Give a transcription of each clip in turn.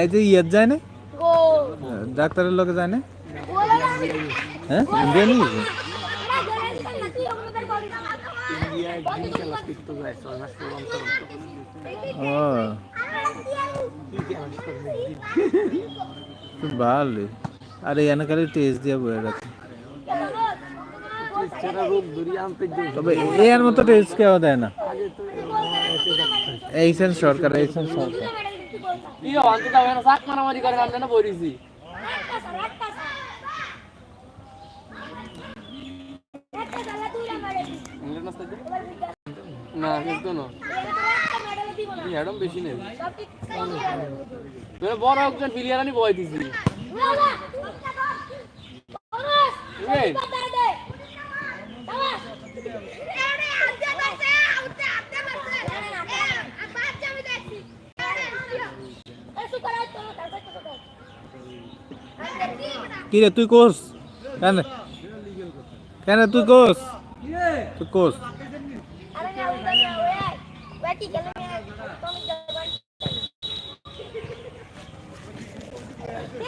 এই যে ইয়ের যায় না? ডাক্তারের লোকে যায় না? হ্যাঁ? ভালো আরে এনে খালি টেস্ট দিয়ে বয়ে রাখে। তবে এর মতো টেস্ট কেউ দেয় না। এইসেন সরকার এইসেন সরকার। কি অন্তত না শাক মারামারি করে আমরা না বলিছি না কিন্তু না তুই হ্যাডম বেশি নেই বড় একজন প্লেয়ার আনি বয় দিছি কি রে তুই কোস? কেন? কেন তুই কোস? তুই কোস?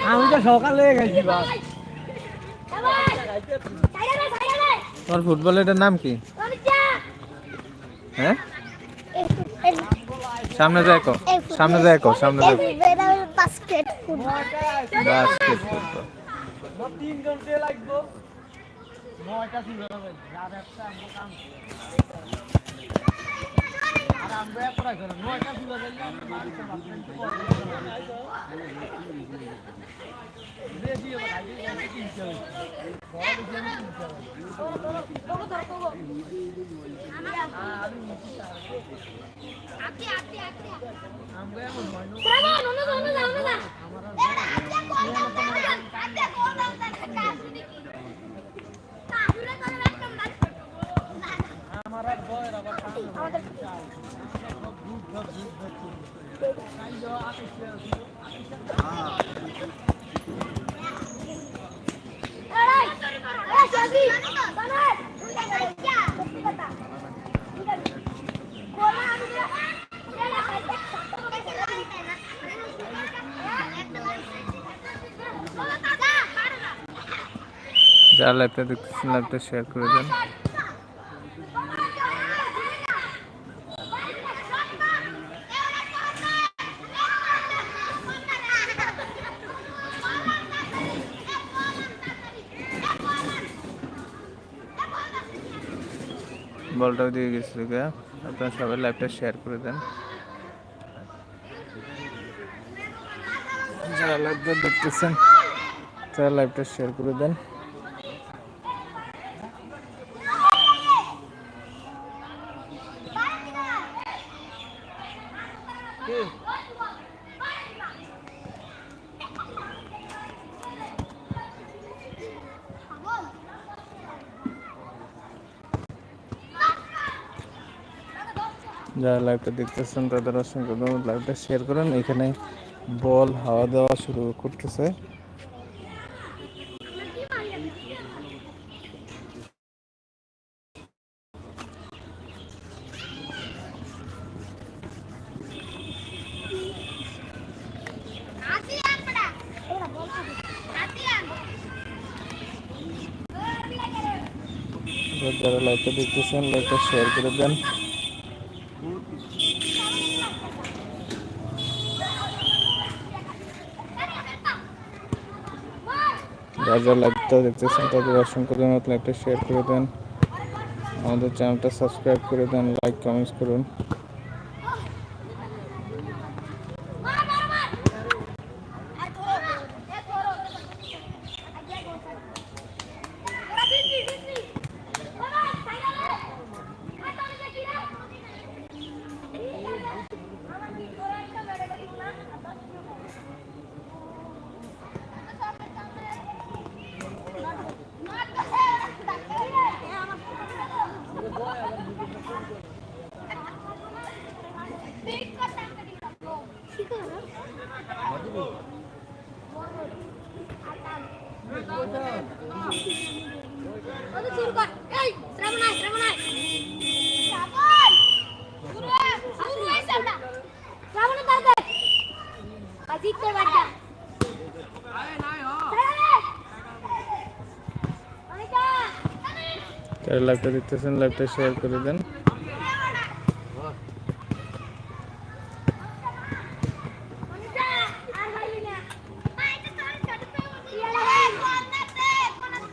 আমি তো সকালে গেছি তোমার ফুটবলের নাম কি? হ্যাঁ? সামনে যায় কো সামনে যায় কো সামনে যায় বাস্কেট বাস্কেট ফুটবল আমরা কাম আর আমরা পড়া করব নয়টা শুরু হবে রেডি হবে আগে কিনতে হবে আমরা এমন হয় না আমার আর বয়ের আবার যারা লাইভটা দেখতেছেন লাইভটা শেয়ার করে দেন। বলটাও দিয়ে গেছিল গা। আপনারা সবাই লাইভটা শেয়ার করে দেন। যারা লাইভটা দেখতেছেন, তারা লাইভটা শেয়ার করে দেন। যারা লাইভটা দেখতেছেন, তাদের অসংখ্য ধন্যবাদ লাইভটা শেয়ার করেন। এখানে বল, হাওয়া দেওয়া শুরু করতেছে। যারা লাইভটা দেখতেছেন লাইভটা শেয়ার করে দেন। যারা যারা লাইভটা দেখতেছেন তাদের অসংখ্য ধন্যবাদ লাইভটা শেয়ার করে দেন। আমাদের চ্যানেলটা সাবস্ক্রাইব করে দেন লাইক কমেন্টস করুন শুরু কর এই শ্রাবণ আয় শ্রাবণ আয় শ্রাবণ শুরু শুরু হয়েছে ওটা শ্রাবণের তাড়াতাড়ি লাইভটা দেখতেছেন লাইভটা শেয়ার করে দেন অনিতা আর হইলি না আইতে তোর ছোট পে ইয়ালে কোনাতে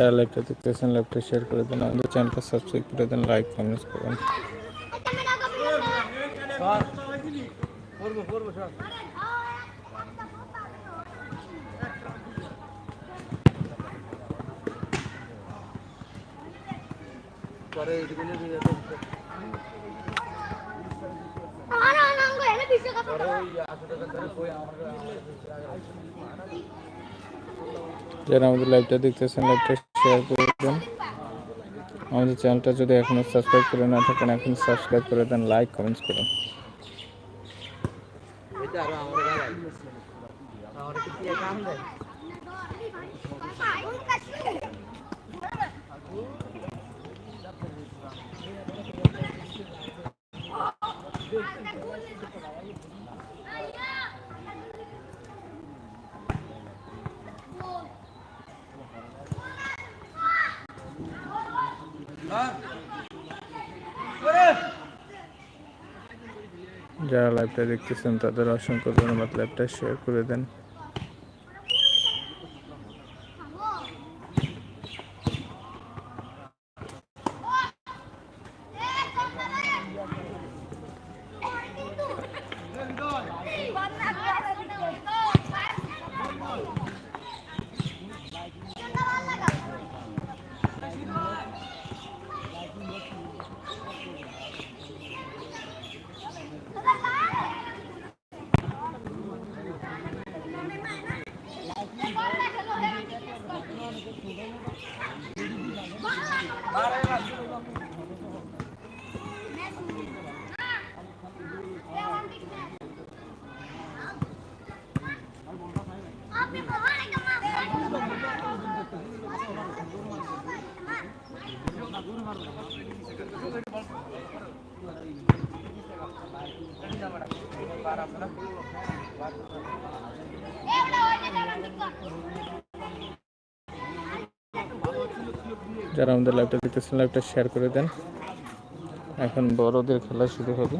যারা লাইভটা দেখতেছেন লাইভটা শেয়ার করে দেন আমাদের চ্যানেলটা সাবস্ক্রাইব করে দেন লাইক কমেন্টস করুন একটা মেডা কপি না করব করব সব পরে এদিকে নিয়ে যেতে আর আনন্দ এনে বিশ্বকাপ পরে ওই আশো টাকা ধরে কই আমার যারা আমাদের লাইভটা দেখতেছেন লাইভটা শেয়ার করে দেন। আমাদের চ্যানেলটা যদি এখনও সাবস্ক্রাইব করে না থাকেন, এখন সাবস্ক্রাইব করে দেন লাইক কমেন্টস করুন। এটা আরও আমার যারা লাইভটা দেখতেছেন তাদের অসংখ্য ধন্যবাদ লাইভটা শেয়ার করে দেন। যারা আমাদের লাইভটা দেখতেছেন লাইভটা শেয়ার করে দেন। এখন বড়দের খেলা শুরু হবে।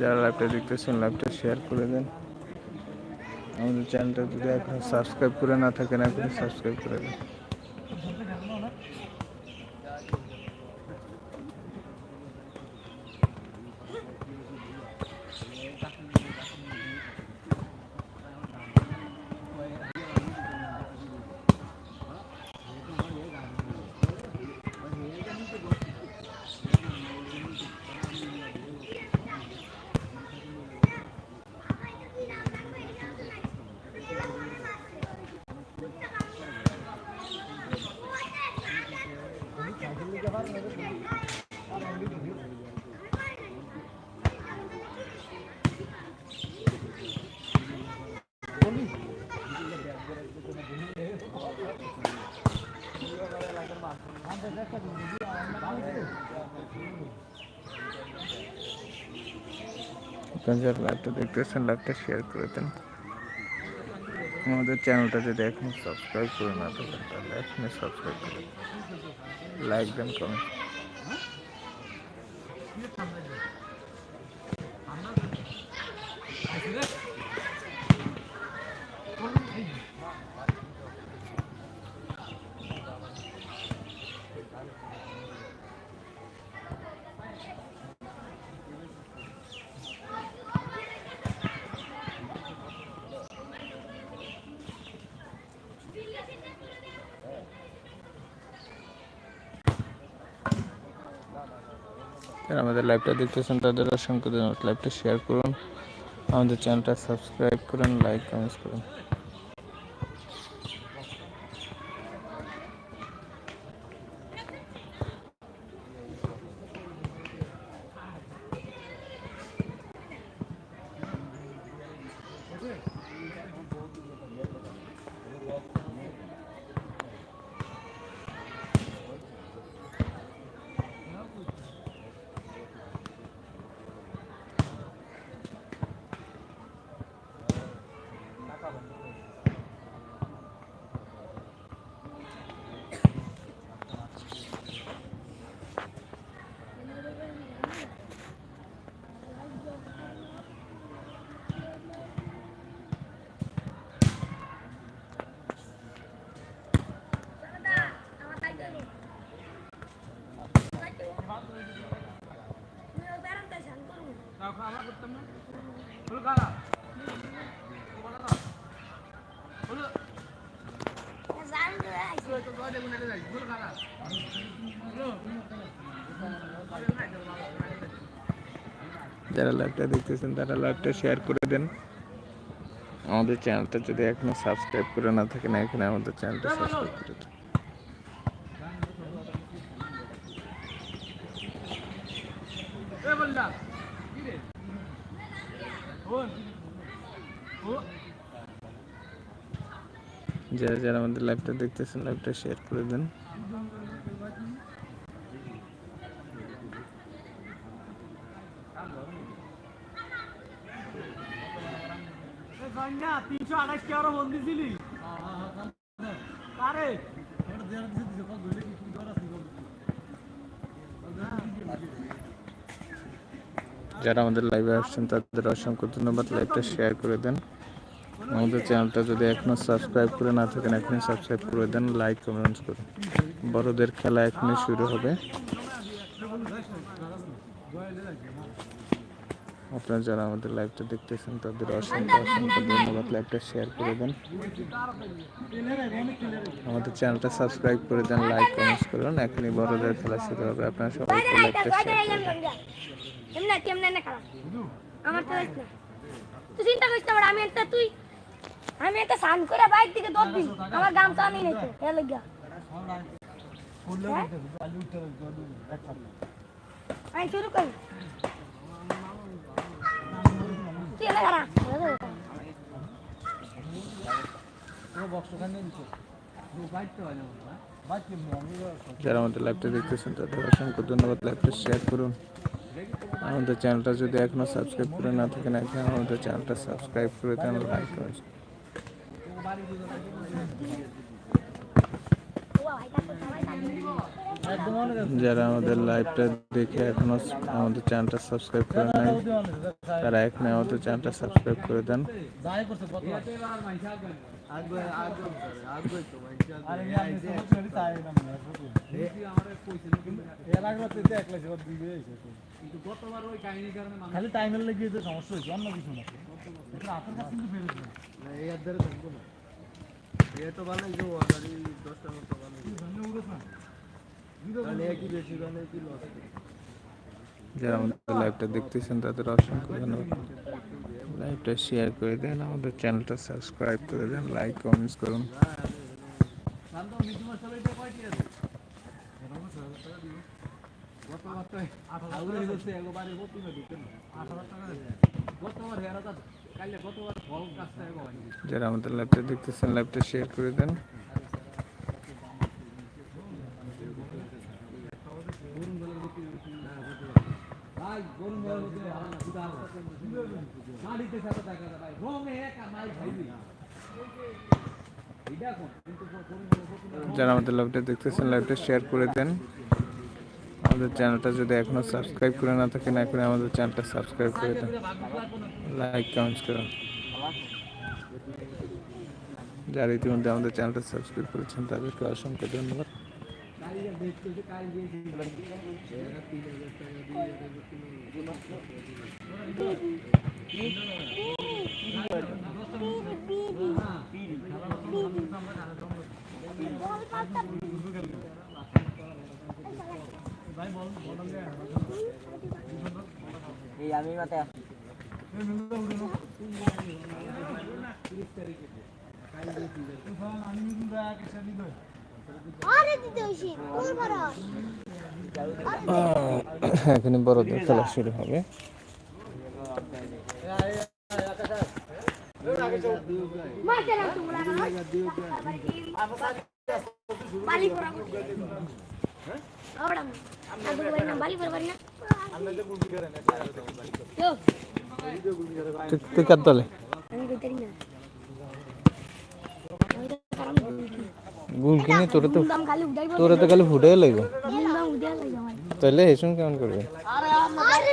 যারা লাইভটা দেখতেছেন লাইভটা শেয়ার করে দেন। আমাদের চ্যানেলটা যদি এখন সাবস্ক্রাইব করে না থাকেন এখন সাবস্ক্রাইব করে দেন। আপনারা যারা লাইভটা দেখতেছেন লাইভটা শেয়ার করে দেন আমাদের চ্যানেলটা যদি এখন সাবস্ক্রাইব করে না থাকেন তাহলে এখনই সাবস্ক্রাইব করে লাইক দেন কমেন্ট যারা আমাদের লাইভটা দেখতেছেন তাদের অসংখ্য ধন্যবাদ। লাইভটা শেয়ার করুন, আমাদের চ্যানেলটা সাবস্ক্রাইব করুন লাইক কমেন্টস করুন। যারা লাইভটা দেখতেছেন, তারা লাইভটা শেয়ার করে দেন। আমাদের চ্যানেলটা যদি এখনও সাবস্ক্রাইব করে না থাকেন, এখানে আমাদের চ্যানেলটা সাবস্ক্রাইব করে দেন। যারা যারা আমাদের লাইভটা দেখতেছেন লাইভটা শেয়ার করে দেন। যারা আমাদের লাইভে আসছেন, তাদের অসংখ্য ধন্যবাদ। লাইভটা শেয়ার করে দেন। আমাদের চ্যানেলটা যদি এখনও সাবস্ক্রাইব করে না থাকেন এখনই সাবস্ক্রাইব করে দেন লাইক কমেন্টস করুন। বড়দের খেলা এখনই শুরু হবে। আপনারা যারা আমাদের লাইভটা দেখতেছেন তাদের অসংখ্য অসংখ্য ধন্যবাদ লাইভটা শেয়ার করে দেন। আমাদের চ্যানেলটা সাবস্ক্রাইব করে দেন লাইক কমেন্টস করুন। এখনই বড়দের খেলা শুরু হবে। আপনারা সবাই লাইভটা শেয়ার করে দেন। আমার। তো চিন্তা করিস না আমি একটা তুই আমি একটা সান করে বাইক থেকে দৌড় দিই। আমার গামছা আমি নাই এ লাগিয়া আমি শুরু করি। তুই এনে যারা আমাদের লাইভটা ধন্যবাদ লাইভটা শেয়ার করুন। আমাদের চ্যানেলটা যদি এখনও সাবস্ক্রাইব করে না থাকেন এখন আমাদের চ্যানেলটা সাবস্ক্রাইব করে দেন লাইক করেন। যারা আমাদের লাইভটা দেখে এখনও আমাদের চ্যানেলটা সাবস্ক্রাইব করে নাই তারা এখনই আমাদের চ্যানেলটা সাবস্ক্রাইব করে দেন। যাই করছে কত আগবে আগবে আগবে তো আরে আমি তো বলি তাই না এর আগে তো এটা একলা সেবা দিবে কিন্তু গতবার ওই কাহিনীর কারণে খালি টাইমের লেগে যে সমস্যা হয়েছে অন্য কিছু না। এ তো ভালো যে গাড়ি দশটা মতো ভালো ধন্য উড়োস না তাহলে কি বেশি গানে কি লস যারা আমাদের লাইভটা দেখতেছেন তাদের অসংখ্য ধন্যবাদ লাইভটা শেয়ার করে দেন আমাদের চ্যানেলটা সাবস্ক্রাইব করে দেন লাইক কমেন্টস করুন শান্ত মিজু মাস্টার এটা কয়টি আছে গত বছর আঠারো হচ্ছে একবারে কত না ঢুকে না আঠারো টাকা যারা আমাদের লাইভটা দেখতেছেন লাইভটা শেয়ার করে দেন। যারা আমাদের লাইভটা দেখতেছেন লাইভটা শেয়ার করে দেন। আমাদের চ্যানেলটা যদি এখনও সাবস্ক্রাইব করে না থাকেন এখন আমাদের চ্যানেলটা সাবস্ক্রাইব করে দেন। লাইক কমেন্টস করুন। যারা ইতিমধ্যে আমাদের চ্যানেলটা সাবস্ক্রাইব করেছেন, তাদেরকে অসংখ্য ধন্যবাদ। এই আমি মাথায় আসি বড় এখানে বড়দের খেলা শুরু হবে। তোমরা। পড়া ওড়াম আদু ভাই না বালি পড়া না yo তুই তুই কার দলে আমি কইতারি না আমি তো কারণ গুল কিনে তোরে তো দাম খালি উঠাইব তোরে তো খালি ফুটে লাগবে দাম উঠাই লাগবে আমার তাহলে এসুন কেমন করবে আরে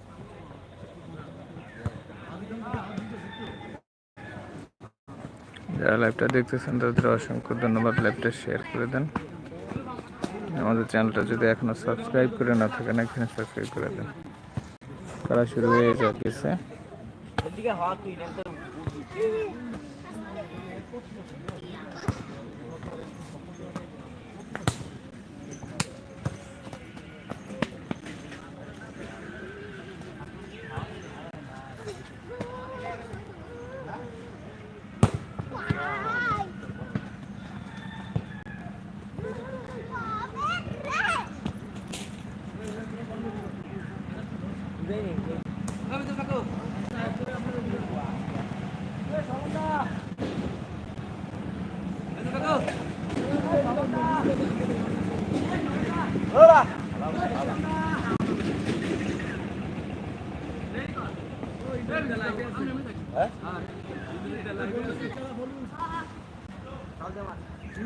যারা লাইভটা দেখতেছেন, তাদের অসংখ্য ধন্যবাদ লাইভটা শেয়ার করে দেন। আমাদের চ্যানেলটা যদি এখনও সাবস্ক্রাইব করে না থাকেন এখানে সাবস্ক্রাইব করে দেন। করা শুরু হয়ে যাচ্ছে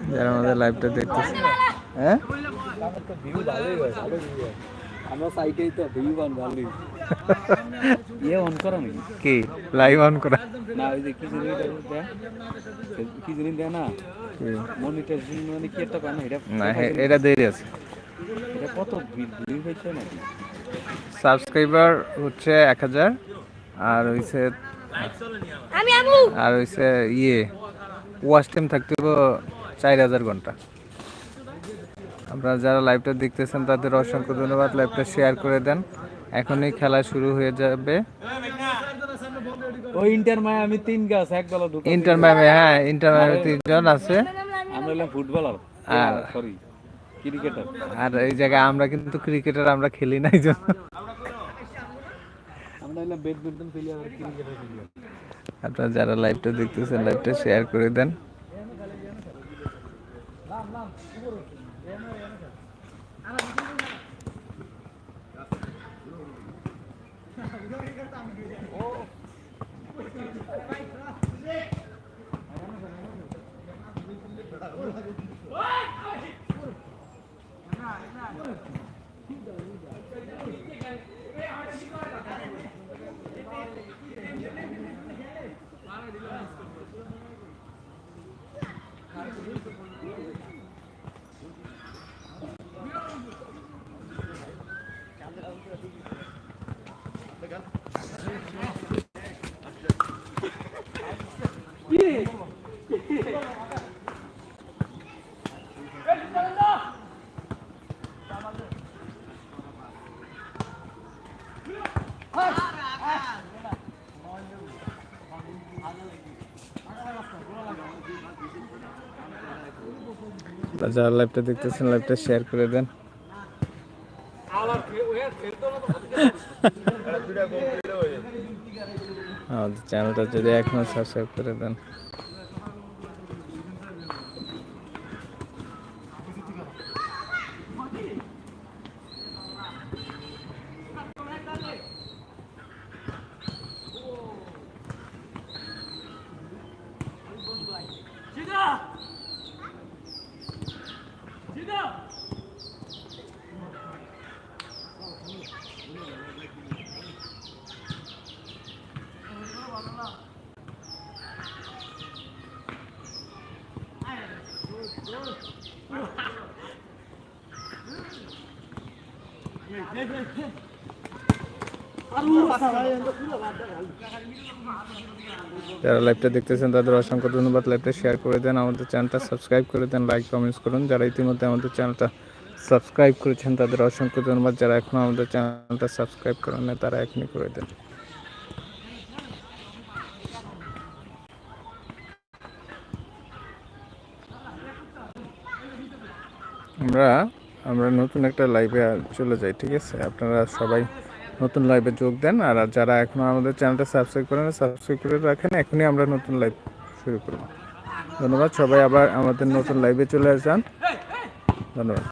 যারা আমাদের লাইভটা দেখতেছেন হ্যাঁ? আমরা সাইকেই তো ভিউ বান ভালোই। ইয়ে অন করো নাকি কি লাইভ অন করা না ওই যে কি জিনিস কি জিনিস দেয় না কি? মানে কি একটা পায় না এটা না এটা দেরি আছে এটা কত ভিউ হয়েছে নাকি সাবস্ক্রাইবার হচ্ছে এক হাজার আর হইছে আমি আমু। আর হইছে ইয়ে ওয়াচ টাইম থাকতে হবে চার হাজার ঘণ্টা। আপনারা যারা লাইভটা দেখতেছেন তাদের অসংখ্য ধন্যবাদ। লাইভটা শেয়ার করে দেন। এখনই খেলা শুরু হয়ে যাবে ওই ইন্টার মায়ামি তিন গাছ এক গলা ঢুকে ইন্টার মায়ামি হ্যাঁ ইন্টার মায়ামি তিনজন আছে আমরা হলাম ফুটবলার আর সরি ক্রিকেটার আর এই জায়গায় আমরা কিন্তু ক্রিকেটার আমরা খেলি নাই এইজন্য আমরা হলাম যারা লাইভটা দেখতেছেন লাইভটা শেয়ার করে দেন নাম What? যারা লাইভটা দেখতেছেন লাইভটা শেয়ার করে দেন। আমাদের চ্যানেলটা যদি এখনও সাবস্ক্রাইব করে দেন। যারা লাইভটা দেখতেছেন, তাদের অসংখ্য ধন্যবাদ। লাইভটা শেয়ার করে দেন, আমাদের চ্যানেলটা সাবস্ক্রাইব করে দেন লাইক কমেন্টস করুন। যারা ইতিমধ্যে আমাদের চ্যানেলটা সাবস্ক্রাইব করেছেন, তাদের অসংখ্য ধন্যবাদ। যারা এখনও আমাদের চ্যানেলটা সাবস্ক্রাইব করেন না তারা এখনই করে দেন। আমরা আমরা নতুন একটা লাইভে চলে যাই, ঠিক আছে? আপনারা সবাই নতুন লাইভে যোগ দেন, আর যারা এখনও আমাদের চ্যানেলটা সাবস্ক্রাইব করেন সাবস্ক্রাইব করে রাখেন, এখনই আমরা নতুন লাইভ শুরু করব। ধন্যবাদ, সবাই আবার আমাদের নতুন লাইভে চলে যান। ধন্যবাদ।